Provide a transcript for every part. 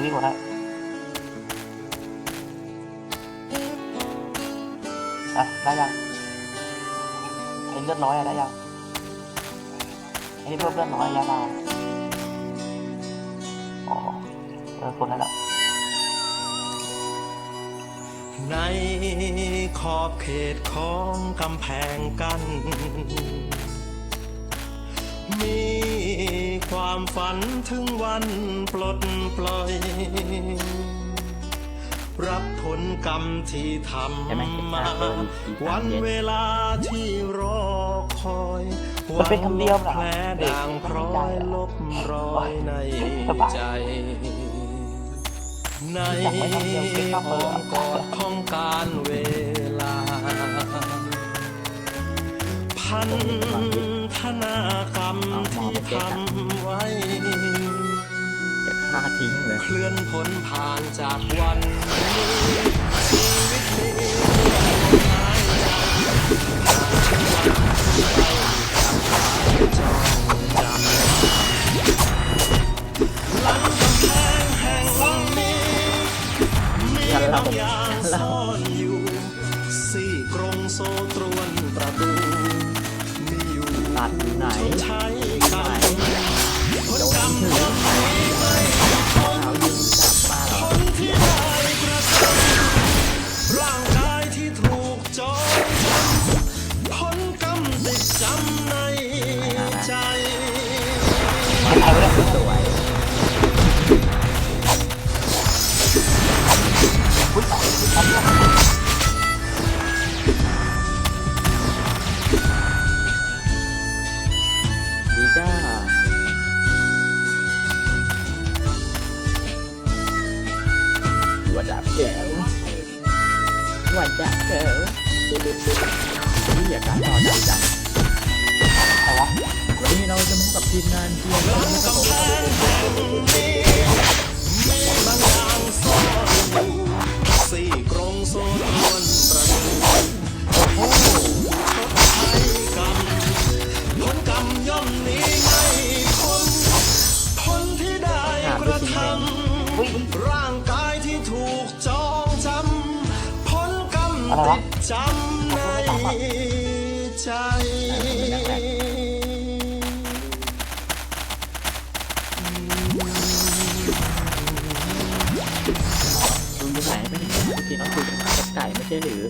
ีวกนี้หมดแล้วอะได้ยังไอ้เลือดน้อยอะได้ยังไอ้นี่เพิ่มเลือดน้อยยาเบาอ๋อเออคนนั้นแหละในขอบเขตของกำแพงกัน มี ความฝันถึงวันปลดปล่อย รับผลกรรมที่ทำมาวันเวลาที่รอคอยมันเป็นคำเดียวเหรอแผลด่างพร้อยลบรอยในใจ ในอ้อมกอดของการเวลา พันธนาการ รมที่ทำไว้เก็บผ้าทิ้งเลย เคลื่อนพ้นผ่านจากวันนี้ชีวิตนี้หายใจผ่า ร่างกายที่ถูกจองจำผลกรรมติดจำในใจ ลุงอยู่ไหนไม่เห็นเมื่อกี้น้องคุยกับกับไก่ไม่ใช่หรือ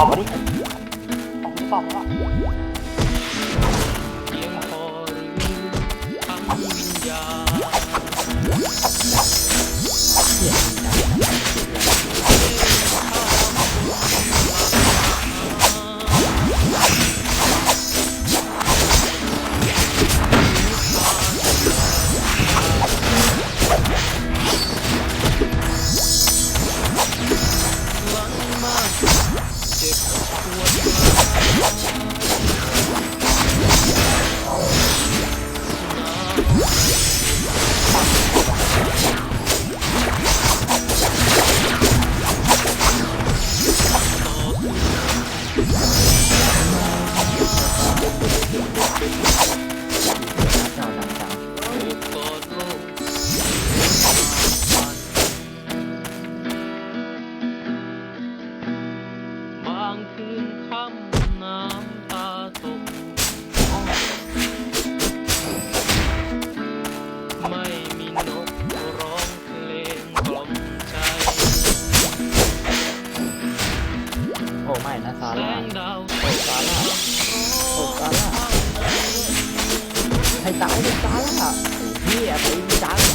ปอบ 你也陪一打。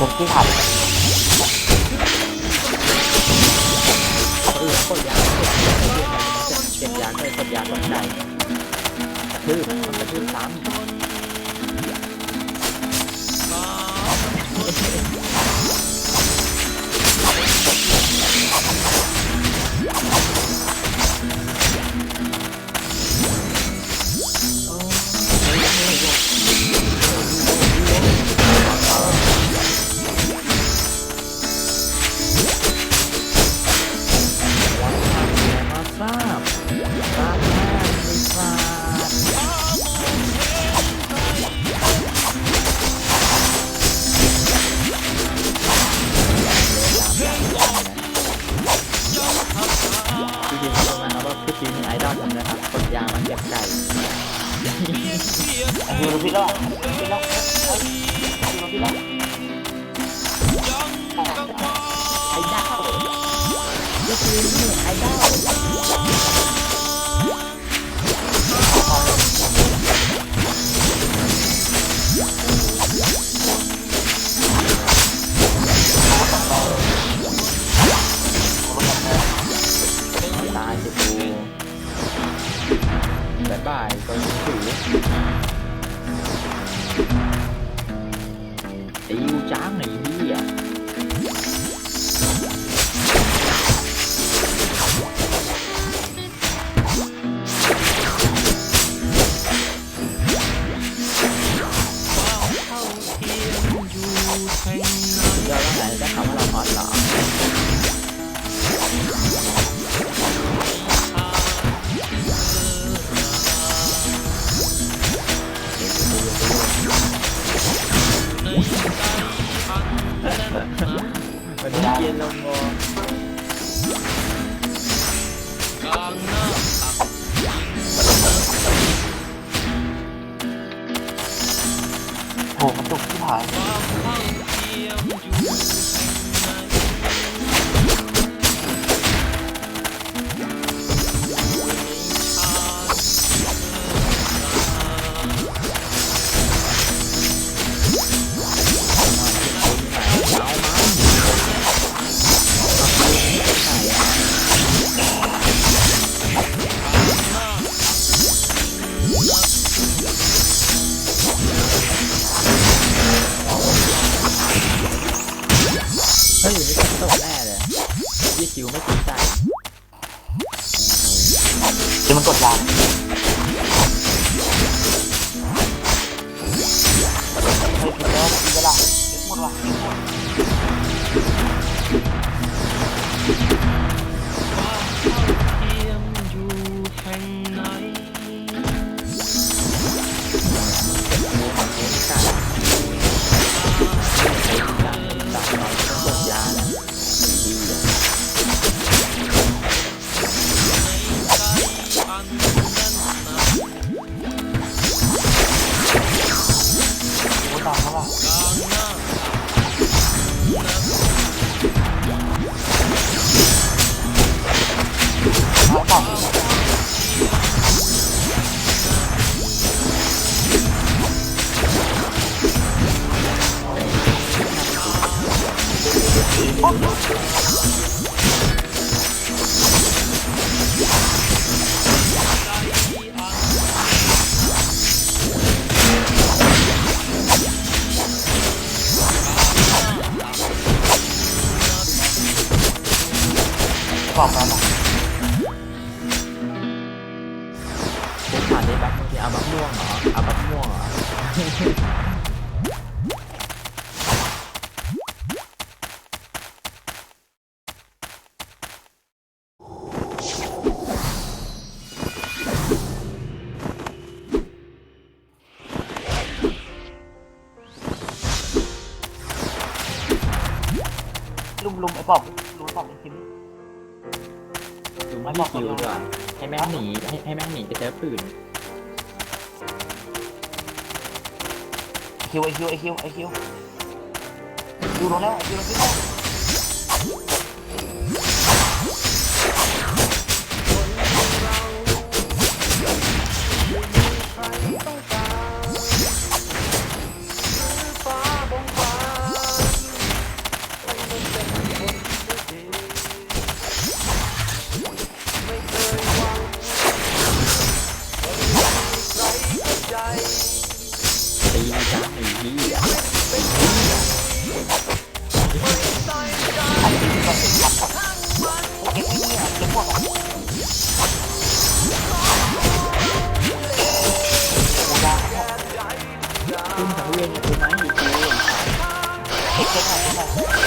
ผมงที่ขับเออคนยากเปจ็บยากเลยานยากคนใจกระทืบคนกระทืบซ้ำ 其实你也猜到了 โหกระตกที่ผาย ตกแน่เลยยี่คิวไม่ตีใจเดี๋มันกดยาวเฮ้ยแล้วเวลาหมดว่ะ あっ ลุมลุมไอ้ปอบลุมไอ้ปอบไอ้คิมดูไม่มีคิวด้วยให้แม่งหนีให้ให้แม่งหนีไปเจอปืนไอคิวไอคิวไอคิวไอคิวดูลงแล้วไอคิวลงขึ้นแล้ว คุณจะโอ้ยากอะขึ้นสังเวียนกูไหมอยู่คิวเก็บเก็บหน่อยเก็บหน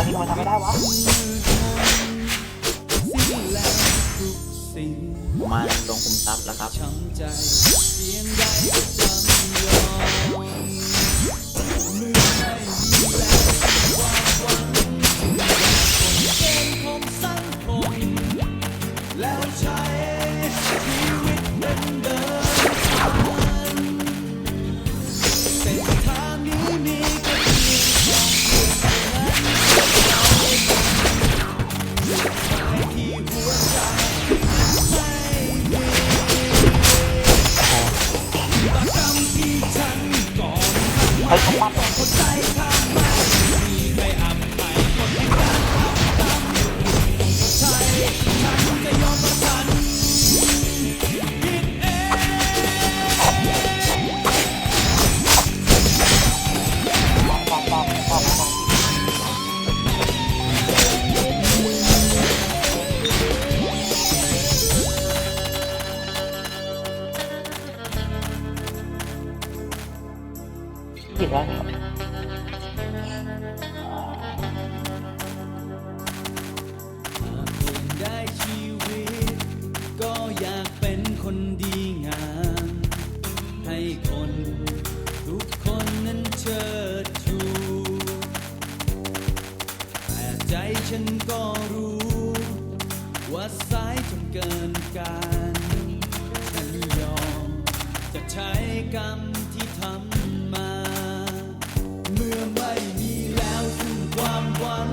แล้วที่มันทำไม่ได้วะมาลงคุมทรัพย์แล้วครับ รู้ ว่าสายจนเกินการฉันยอม จะใช้กรรมที่ทำมา เมื่อไม่มีแล้วซึ่งความหวัง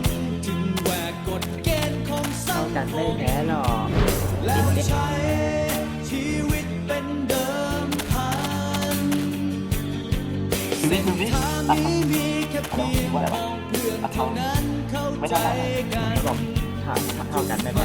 จึงแหวกกฎเกณฑ์ของสัเท่างกันคไม่มแพ้หรอกแล้วใช้ชีวิตเป็นเดิมพัน ชีวิตชีวิตทางตัด มีแค่เพียงว่าองเพื่อนเท่านั้นเข้าใจกัน เขาบอกถ้าถ้าเท่ากันไม่แพ้